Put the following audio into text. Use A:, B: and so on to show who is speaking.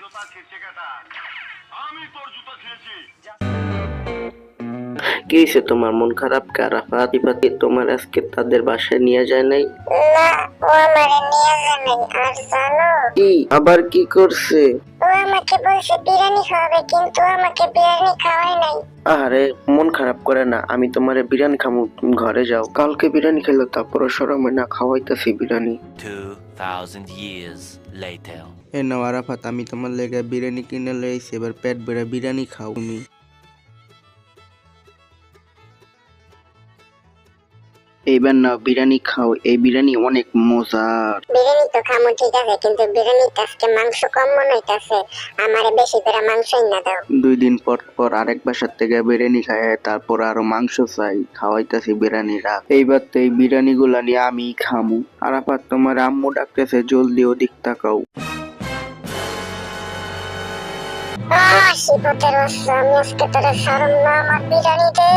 A: জুতা খেয়েছে কেটা। আমি তোর জুতা খেয়েছি
B: কি হয়েছে তোমার? মন খারাপ? তোমার আজকে তাদের বাসায় নিয়ে যায় নাই?
C: না ও আমারে নিয়ে যাবে আর জানো?
B: কি? আবার কি করছে?
C: ও আমাকে বলছে বিরিয়ানি খাওয়াবে কিন্তু আমাকে বিরিয়ানি খাওয়ায় নাই।
B: আরে মন খারাপ করে না আমি তোমারে বিরিয়ানি খামু তুমি ঘরে যাও। কালকে বিরিয়ানি খেলো তারপর সরম না খাওয়াইতেছি বিরিয়ানি।
D: 2,000 years later.
E: এ নাও আরাফাত আমি তোমার লেগে বিরিয়ানি কিনে লইছি এবার পেট ভরে বিরিয়ানি খাও তুমি
B: এইবার না বিরিয়ানি খাও এই বিরিয়ানি অনেক মজার।
C: বিরিয়ানি তো খামো ঠিক আছে কিন্তু বিরিয়ানি আজকে মাংস কম মনে হইতাছে আমারে বেশি করে মাংসই না দাও।
B: দুই দিন পর পর আরেক বাসার থেকে বিরিয়ানি খাই তারপর আরও মাংস চাই খাওয়াইতেছি বিরিয়ানি রাখ এইবার তো এই বিরিয়ানি গুলা নিয়ে আমি খামু। আরাফাত তোমার আম্মু ডাকতেছে জলদি ওদিক তাকাও।
C: আহ শিবতের আমি আজকে তোরে সারম না আমার বিরিয়ানি দে